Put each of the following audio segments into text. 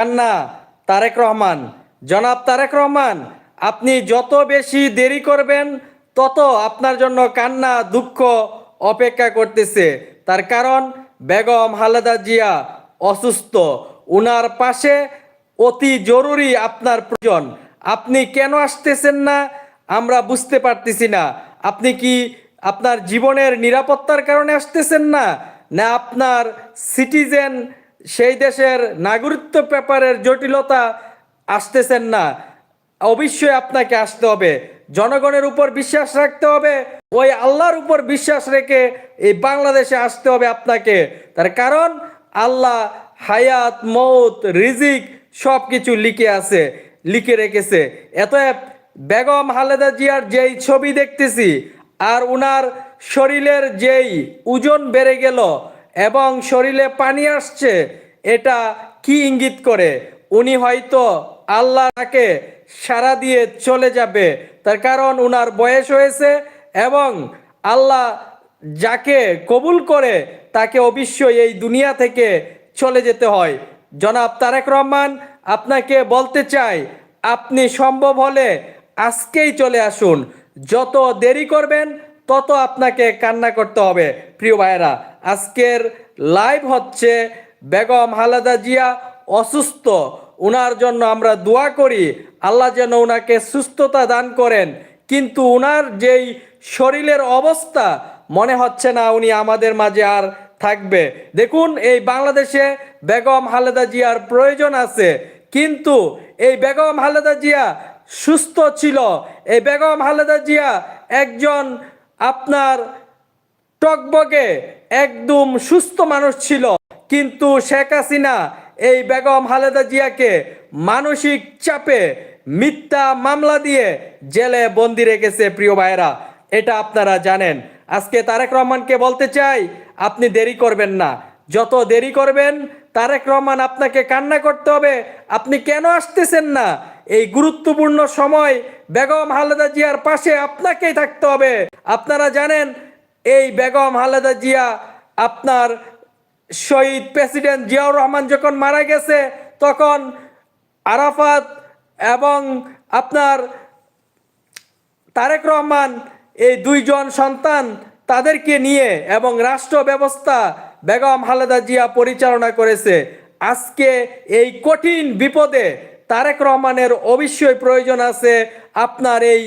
কান্না তারেক রহমান। জনাব তারেক রহমান, আপনি যত বেশি দেরি করবেন, তত আপনার জন্য কান্না, দুঃখ অপেক্ষা করতেছে। তার কারণ, বেগম খালেদা জিয়া অসুস্থ। উনার পাশে অতি জরুরি আপনার প্রয়োজন। আপনি কেন আসতেছেন না? আমরা বুঝতে পারতেছি না। আপনি কি আপনার জীবনের নিরাপত্তার কারণে আসতেছেন না? না আপনার সিটিজেন সেই দেশের নাগরিকত্ব পেপারের জটিলতা আসতেছেন না। অবশ্যই আপনাকে আসতে হবে। জনগণের উপর বিশ্বাস রাখতে হবে। ওই আল্লাহর উপর বিশ্বাস রেখে এই বাংলাদেশে আসতে হবে আপনাকে। তার কারণ, আল্লাহ হায়াত মৌত রিজিক সব কিছু লিখে আছে, লিখে রেখেছে। এত বেগম হালেদা জিয়ার যেই ছবি দেখতেছি আর উনার শরীরের যেই ওজন বেড়ে গেল এবং শরীরে পানি আসছে, এটা কি ইঙ্গিত করে? উনি হয়তো আল্লাহ তাকে সারা দিয়ে চলে যাবে। তার কারণ উনার বয়স হয়েছে এবং আল্লাহ যাকে কবুল করে তাকে অবশ্যই এই দুনিয়া থেকে চলে যেতে হয়। জনাব তারেক রহমান, আপনাকে বলতে চাই, আপনি সম্ভব হলে আজকেই চলে আসুন। যত দেরি করবেন তত আপনাকে কান্না করতে হবে। প্রিয় ভাইয়েরা, আজকের লাইভ হচ্ছে বেগম হালাদা জিয়া অসুস্থ। উনার জন্য আমরা দোয়া করি, আল্লাহ যেন উনাকে সুস্থতা দান করেন। কিন্তু উনার যেই শরীরের অবস্থা, মনে হচ্ছে না উনি আমাদের মাঝে আর থাকবে। দেখুন, এই বাংলাদেশে বেগম হালেদা জিয়ার প্রয়োজন আছে। কিন্তু এই বেগম হালেদা জিয়া সুস্থ ছিল। এই বেগম হালেদা জিয়া একজন আপনার টকবগে একদম সুস্থ মানুষ ছিল। কিন্তু শেখ হাসিনা এই বেগম খালেদা জিয়াকে মানসিক চাপে মিথ্যা মামলা দিয়ে জেলে বন্দি রেখেছে প্রিয় ভাইয়েরা। এটা আপনারা জানেন। আজকে তারেক রহমানকে বলতে চাই, আপনি দেরি করবেন না। যত দেরি করবেন, তারেক রহমান আপনাকে কান্না করতে হবে। আপনি কেন আসতেছেন না? এই গুরুত্বপূর্ণ সময় বেগম খালেদা জিয়ার পাশে আপনাকেই থাকতে হবে। আপনারা জানেন, এই বেগম হালেদা জিয়া আপনার শহীদ প্রেসিডেন্ট জিয়াউর রহমান যখন মারা গেছে, তখন আরাফাত এবং আপনার তারেক রহমান, এই দুইজন সন্তান তাদেরকে নিয়ে এবং রাষ্ট্র ব্যবস্থা বেগম হালেদা জিয়া পরিচালনা করেছে। আজকে এই কঠিন বিপদে তারেক রহমানের অবশ্যই প্রয়োজন আছে আপনার এই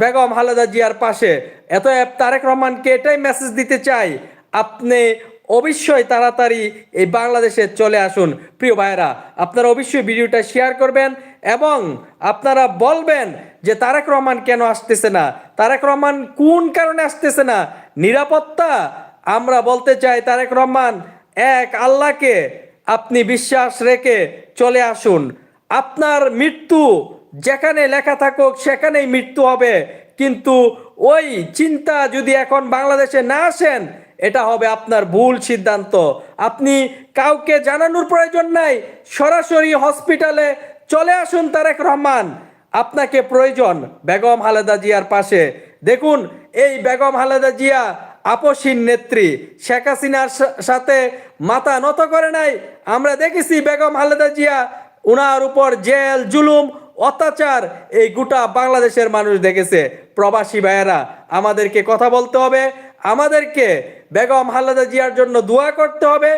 বেগম খালেদা জিয়ার পাশে। এত তারেক রহমানকে এটাই মেসেজ দিতে চাই, আপনি অবশ্যই তাড়াতাড়ি এই বাংলাদেশে চলে আসুন। প্রিয় ভাইরা আপনারা অবশ্যই ভিডিওটা শেয়ার করবেন এবং আপনারা বলবেন যে তারেক রহমান কেন আসতেছে না? তারেক রহমান কোন কারণে আসতেছে না? নিরাপত্তা? আমরা বলতে চাই, তারেক রহমান এক, আল্লাহকে আপনি বিশ্বাস রেখে চলে আসুন। আপনার মৃত্যু যেখানে লেখা থাকুক সেখানেই মৃত্যু হবে। কিন্তু ওই চিন্তা যদি এখন বাংলাদেশে না আসেন, এটা হবে আপনার ভুল সিদ্ধান্ত। আপনি কাউকে জানানোর প্রয়োজন নাই, সরাসরি হসপিটালে চলে আসুন তারেক রহমান। আপনাকে প্রয়োজন বেগম হালেদা জিয়ার পাশে। দেখুন, এই বেগম হালেদা জিয়া আপসীন নেত্রী। শেখ হাসিনার সাথে মাথা নত করে নাই। আমরা দেখেছি বেগম হালেদা জিয়া, উনার উপর জেল, জুলুম অত্যাচার এই গোটা বাংলাদেশের মানুষ দেখেছে। প্রবাসী ভাইয়েরা, আমাদেরকে কথা বলতে হবে। আমাদেরকে বেগম খালেদা জিয়ার জন্য দোয়া করতে হবে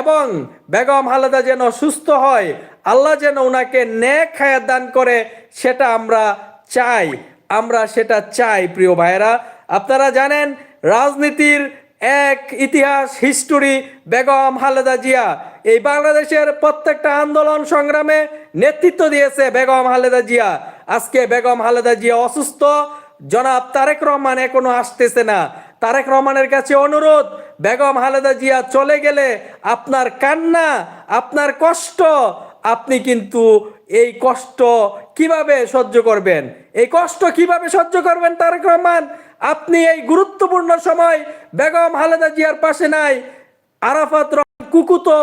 এবং বেগম খালেদা যেন সুস্থ হয়, আল্লাহ যেন ওনাকে নেক খায়াত দান করে, সেটা আমরা চাই। আমরা সেটা চাই, প্রিয় ভাইয়েরা। আপনারা জানেন, রাজনীতির এক ইতিহাস হিস্টোরি বেগম হালেদা জিয়া। এই বাংলাদেশের প্রত্যেকটা আন্দোলন সংগ্রামে নেতৃত্ব দিয়েছে বেগম খালেদা জিয়া। আজকে বেগম খালেদা জিয়া অসুস্থ। জনাব তারেক রহমান এখনও আসতেছে না। তারেক রহমানের কাছে অনুরোধ, বেগম খালেদা জিয়া চলে গেলে আপনার কান্না, আপনার কষ্ট, আপনি কিন্তু এই কষ্ট কীভাবে সহ্য করবেন? এই কষ্ট কীভাবে সহ্য করবেন তারেক রহমান? আপনি এই গুরুত্বপূর্ণ সময় বেগম খালেদা জিয়ার পাশে নাই। আরাফাত রহমান কুকুতো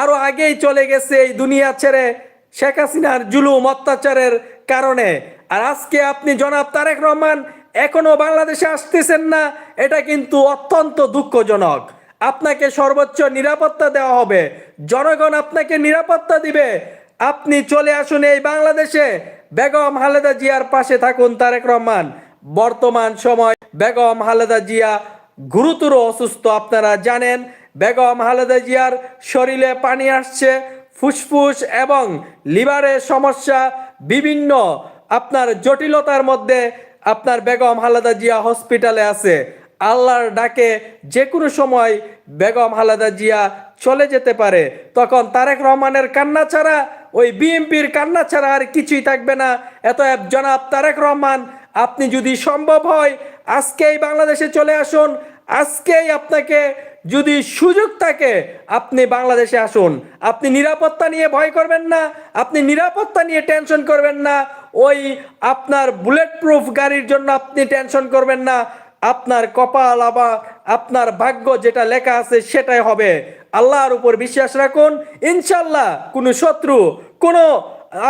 আরও আগেই চলে গেছে এই দুনিয়া ছেড়ে। শেখ হাসিনার জুলুম অত্যাচারের কারণে। আর আজকে আপনি জনাব তারেক রহমান, এখনও বাংলাদেশে আসতেছেন না, এটা কিন্তু অত্যন্ত দুঃখজনক। আপনাকে সর্বোচ্চ নিরাপত্তা দেওয়া হবে। জনগণ আপনাকে নিরাপত্তা দিবে। আপনি চলে আসুন এই বাংলাদেশে। বেগম হালেদা জিয়ার পাশে থাকুন তারেক রহমান। বর্তমান সময় বেগম হালেদা জিয়া গুরুতর অসুস্থ, আপনারা জানেন। বেগম হালেদা জিয়ার শরীরে পানি আসছে। ফুসফুস এবং লিভারের সমস্যা বিভিন্ন। আপনার জটিলতার মধ্যে আপনার বেগম হালাদা জিয়া হসপিটালে আছে। আল্লাহর ডাকে যে কোনো সময় বেগম হালাদা জিয়া চলে যেতে পারে। তখন তারেক রহমানের কান্না ছাড়া, ওই বিএনপির কান্না ছাড়া আর কিছুই থাকবে না। এত জনাব তারেক রহমান, আপনি যদি সম্ভব হয়, আজকেই বাংলাদেশে চলে আসুন। আজকেই আপনাকে যদি সুযোগ থাকে, আপনি বাংলাদেশে আসুন। আপনি নিরাপত্তা নিয়ে ভয় করবেন না, আপনি নিরাপত্তা নিয়ে টেনশন করবেন না, ওই আপনার বুলেট প্রুফ গাড়ির জন্য আপনি টেনশন করবেন না, আপনার কপাল আবা আপনার ভাগ্য যেটা লেখা আছে সেটাই হবে। আল্লাহর উপর বিশ্বাস রাখুন ইনশাল্লাহ কোনো শত্রু, কোনো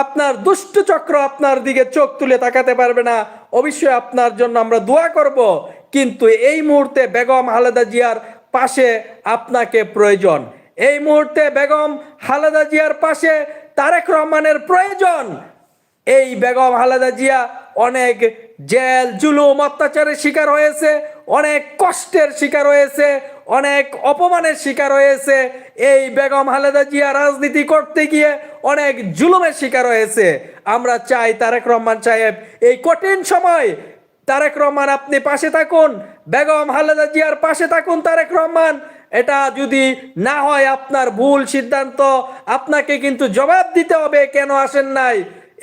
আপনার দুষ্ট চক্র আপনার দিকে চোখ তুলে তাকাতে পারবে না। অবশ্যই আপনার জন্য আমরা দোয়া করব, কিন্তু এই মুহূর্তে বেগম হালেদা জিয়ার পাশে আপনাকে প্রয়োজন। এই মুহূর্তে বেগম খালেদা জিয়ার পাশে তারেক রহমানের প্রয়োজন। এই বেগম খালেদা জিয়া অনেক জেল, জুলুম, অত্যাচারের শিকার হয়েছে, অনেক কষ্টের শিকার হয়েছে, অনেক অপমানের শিকার হয়েছে। এই বেগম হালেদা জিয়া রাজনীতি করতে গিয়ে অনেক জুলুমের শিকার হয়েছে। আমরা চাই তারেক রহমান সাহেব, এই কঠিন সময় তারেক রহমান আপনি পাশে থাকুন। বেগম খালেদা জিয়ার পাশে থাকুন তারেক রহমান। এটা যদি না হয় আপনার ভুল সিদ্ধান্ত, আপনাকে কিন্তু জবাব দিতে হবে, কেন আসেন নাই?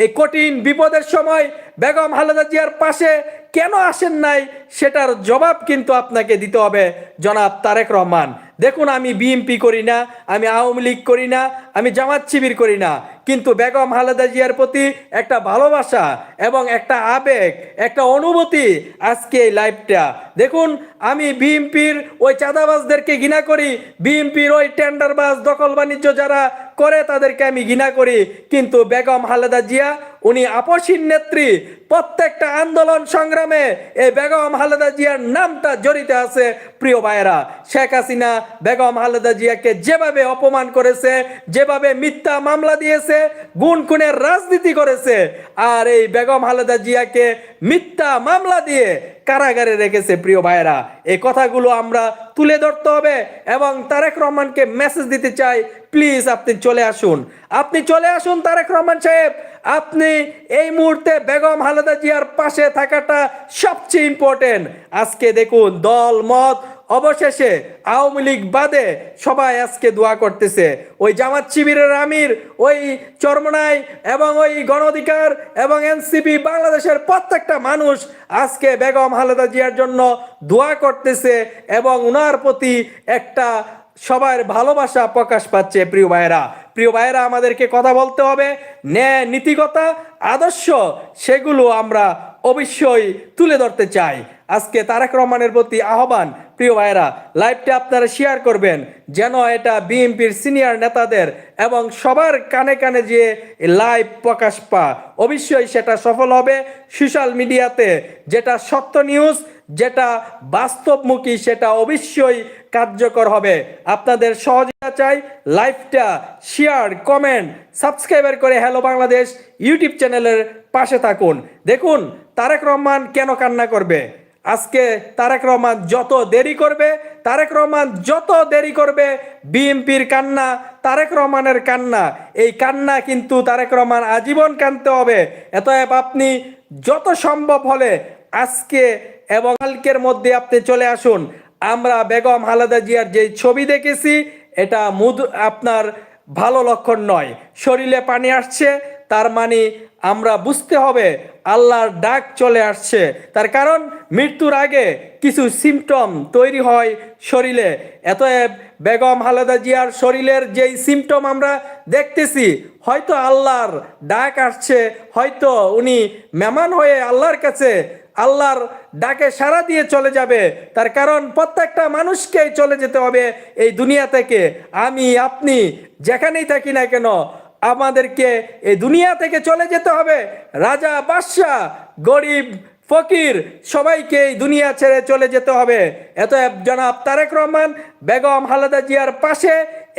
এই কঠিন বিপদের সময় বেগম খালেদা জিয়ার পাশে কেন আসেন নাই, সেটার জবাব কিন্তু আপনাকে দিতে হবে, জনাব তারেক রহমান। দেখুন, আমি বিএমপি করি না, আমি আওয়ামী লীগ করি না, আমি জামাত শিবির করি না। কিন্তু বেগম খালেদা জিয়ার প্রতি একটা ভালোবাসা এবং একটা আবেগ, একটা অনুভূতি আজকে এই লাইভটা। দেখুন, আমি বিএমপির ওই চাঁদাবাজদেরকে ঘৃণা করি বিএমপির ওই টেন্ডারবাজ দখল বাণিজ্য যারা করে তাদেরকে আমি ঘৃণা করি। কিন্তু বেগম খালেদা জিয়া উনি আপসীন নেত্রী। প্রত্যেকটা আন্দোলন সংগ্রামে এই বেগম হালেদা জিয়ার নামটা জড়িত আছে। প্রিয় ভাইয়েরা, শেখ হাসিনা বেগম হালেদা জিয়াকে যেভাবে অপমান করেছে, যেভাবে মিথ্যা মামলা দিয়েছে, গুণ খুনের রাজনীতি করেছে, আর এই বেগম হালেদা জিয়াকে মিথ্যা মামলা দিয়ে কারাগারে রেখেছে প্রিয় ভাইরা এই কথাগুলো আমরা তুলে ধরতে হবে এবং তারেক রহমানকে মেসেজ দিতে চাই। প্লিজ আপনি চলে আসুন। আপনি চলে আসুন তারেক রহমান সাহেব। আপনি এই মুহূর্তে বেগম হালেদা জিয়ার পাশে থাকাটা সবচেয়ে ইম্পর্টেন্ট আজকে দেখুন দল, মত অবশেষে আওয়ামী লীগ বাদে সবাই আজকে দোয়া করতেছে। ওই জামাত শিবিরের আমির, ওই চরমনাই এবং ওই গণঅধিকার এবং এনসিপি বাংলাদেশের প্রত্যেকটা মানুষ আজকে বেগম হালেদা জিয়ার জন্য দোয়া করতেছে এবং ওনার প্রতি একটা সবার ভালোবাসা প্রকাশ পাচ্ছে প্রিয় ভাইয়েরা। প্রিয় ভাইয়েরা, আমাদেরকে কথা বলতে হবে। ন্যায় নীতিগতা আদর্শ, সেগুলো আমরা অবশ্যই তুলে ধরতে চাই। আজকে তারেক রহমানের প্রতি আহ্বান প্রিয় ভাইরা লাইভটা আপনারা শেয়ার করবেন যেন এটা বিএনপির সিনিয়র নেতাদের এবং সবার কানে কানে যে লাইভ প্রকাশ পা অবশ্যই সেটা সফল হবে সোশ্যাল মিডিয়াতে যেটা সত্য নিউজ যেটা বাস্তবমুখী, সেটা অবশ্যই কার্যকর হবে। আপনাদের সহযোগিতা চাই, লাইভটা শেয়ার কমেন্ট সাবস্ক্রাইবার করে হ্যালো বাংলাদেশ ইউটিউব চ্যানেলের পাশে থাকুন। দেখুন, তারেক রহমান কেন কান্না করবে? আজকে তারেক রহমান যত দেরি করবে, তারেক রহমান যত দেরি করবে, বিএনপির কান্না, তারেক রহমানের কান্না, এই কান্না কিন্তু তারেক রহমান আজীবন কানতে হবে। এতএব আপনি যত সম্ভব হলে আজকে এবং কালকের মধ্যে আপনি চলে আসুন। আমরা বেগম খালেদা জিয়ার যে ছবি দেখেছি, এটা মুদ আপনার ভালো লক্ষণ নয়। শরীরে পানি আসছে, তার মানে আমরা বুঝতে হবে আল্লাহর ডাক চলে আসছে। তার কারণ মৃত্যুর আগে কিছু সিমটম তৈরি হয় শরীরে। এতএব বেগম হালেদা জিয়ার শরীরের যেই সিমটম আমরা দেখতেছি, হয়তো আল্লাহর ডাক আসছে, হয়তো উনি মেমান হয়ে আল্লাহর কাছে আল্লাহর ডাকে সাড়া দিয়ে চলে যাবে। তার কারণ প্রত্যেকটা মানুষকেই চলে যেতে হবে এই দুনিয়া থেকে। আমি, আপনি, যেখানেই থাকি না কেন আমাদেরকে এই দুনিয়া থেকে চলে যেতে হবে। রাজা, বাদশাহ, গরিব, ফকির, সবাইকে এই দুনিয়া ছেড়ে চলে যেতে হবে। এত জনাব তারেক রহমান, বেগম হালেদা জিয়ার পাশে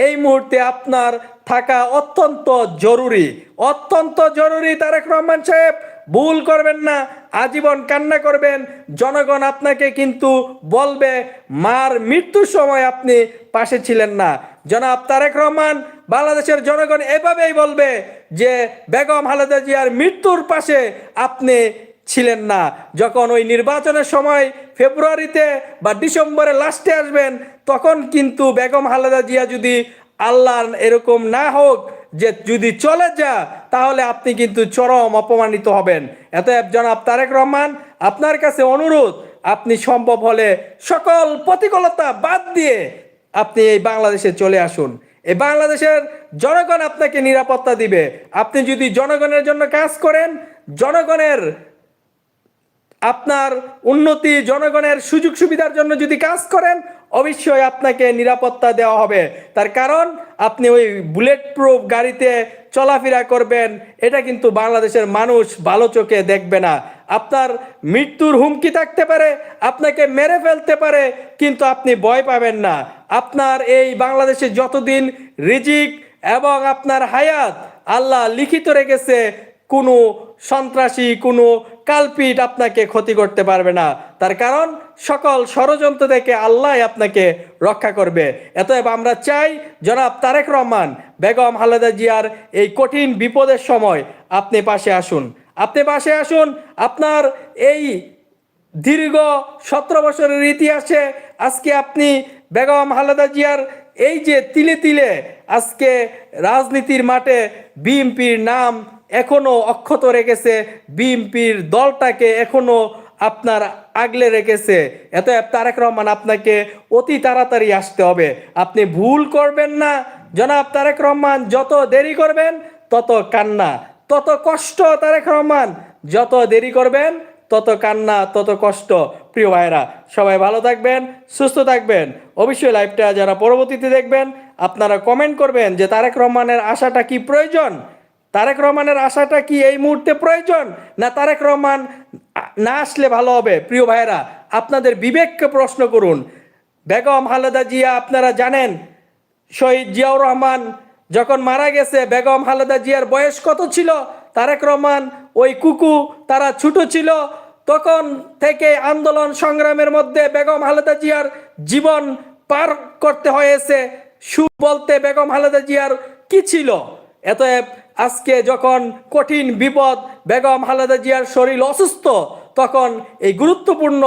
এই মুহূর্তে আপনার থাকা অত্যন্ত জরুরি। অত্যন্ত জরুরি, তারেক রহমান সাহেব। ভুল করবেন না, আজীবন কান্না করবেন। জনগণ আপনাকে কিন্তু বলবে, মার মৃত্যুর সময় আপনি পাশে ছিলেন না। জনাব তারেক রহমান, বাংলাদেশের জনগণ এভাবেই বলবে যে, বেগম খালেদা জিয়ার মৃত্যুর পাশে আপনি ছিলেন না। যখন ওই নির্বাচনের সময় ফেব্রুয়ারিতে বা ডিসেম্বরে লাস্টে আসবেন, তখন কিন্তু বেগম হালেদা জিয়া যদি আল্লাহ এরকম না হোক যে যদি চলে যা তাহলে আপনি কিন্তু চরম অপমানিত হবেন। এত জনাব তারেক রহমান, আপনার কাছে অনুরোধ, আপনি সম্ভব হলে সকল প্রতিকূলতা বাদ দিয়ে আপনি এই বাংলাদেশে চলে আসুন। এই বাংলাদেশের জনগণ আপনাকে নিরাপত্তা দিবে। আপনি যদি জনগণের জন্য কাজ করেন, জনগণের আপনার উন্নতি, জনগণের সুযোগ সুবিধার জন্য যদি কাজ করেন অবশ্যই আপনাকে নিরাপত্তা দেওয়া হবে। তার কারণ, আপনি ওই বুলেট প্রুফ গাড়িতে চলাফেরা করবেন, এটা কিন্তু বাংলাদেশের মানুষ ভালো চোখে দেখবে না। আপনার মৃত্যুর হুমকি থাকতে পারে, আপনাকে মেরে ফেলতে পারে, কিন্তু আপনি ভয় পাবেন না। আপনার এই বাংলাদেশে যতদিন রিজিক এবং আপনার হায়াত আল্লাহ লিখিত রেখেছে, কোনো সন্ত্রাসী কোনো কালপিট আপনাকে ক্ষতি করতে পারবে না। তার কারণ, সকল ষড়যন্ত্র থেকে আল্লাহ আপনাকে রক্ষা করবে। এতএব আমরা চাই, জনাব তারেক রহমান, বেগম হালেদা জিয়ার এই কঠিন বিপদের সময় আপনি পাশে আসুন। আপনি পাশে আসুন, আপনার এই দীর্ঘ সতেরো বছরের ইতিহাসে আজকে আপনি বেগম হালেদা জিয়ার এই যে তিলে তিলে আজকে রাজনীতির মাঠে বিএনপির নাম এখনও অক্ষত রেখেছে বিএনপির দলটাকে, এখনও আপনার আগলে রেখেছে। এত তারেক রহমান আপনাকে অতি তাড়াতাড়ি আসতে হবে। আপনি ভুল করবেন না। জনাব তারেক রহমান, যত দেরি করবেন, তত কান্না। তত কষ্ট, তারেক রহমান, যত দেরি করবেন, তত কান্না, তত কষ্ট। প্রিয় ভাইরা সবাই ভালো থাকবেন, সুস্থ থাকবেন। অবশ্যই লাইভটা যারা পরবর্তীতে দেখবেন, আপনারা কমেন্ট করবেন যে তারেক রহমানের আশাটা কি প্রয়োজন? তারেক রহমানের আশাটা কি এই মুহূর্তে প্রয়োজন? না তারেক রহমান না আসলে ভালো হবে? প্রিয় ভাইরা আপনাদের বিবেককে প্রশ্ন করুন। বেগম খালেদা জিয়া, আপনারা জানেন, শহীদ জিয়াউর রহমান যখন মারা গেছে, বেগম খালেদা জিয়ার বয়স কত ছিল? তারেক রহমান, ওই কুকু, তারা ছোট ছিল। তখন থেকে আন্দোলন সংগ্রামের মধ্যে বেগম হালেদা জিয়ার জীবন পার করতে হয়েছে। সু বলতে বেগম হালেদা জিয়ার কি ছিল? এতএব আজকে যখন কঠিন বিপদ, বেগম খালেদা জিয়ার শরীর অসুস্থ, তখন এই গুরুত্বপূর্ণ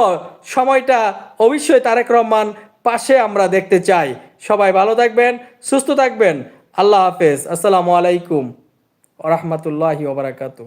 সময়টা অবশ্যই তারেক রহমান পাশে আমরা দেখতে চাই। সবাই ভালো থাকবেন, সুস্থ থাকবেন। আল্লাহ হাফেজ। আসসালামু আলাইকুম রহমতুল্লাহি ওবরাকাতু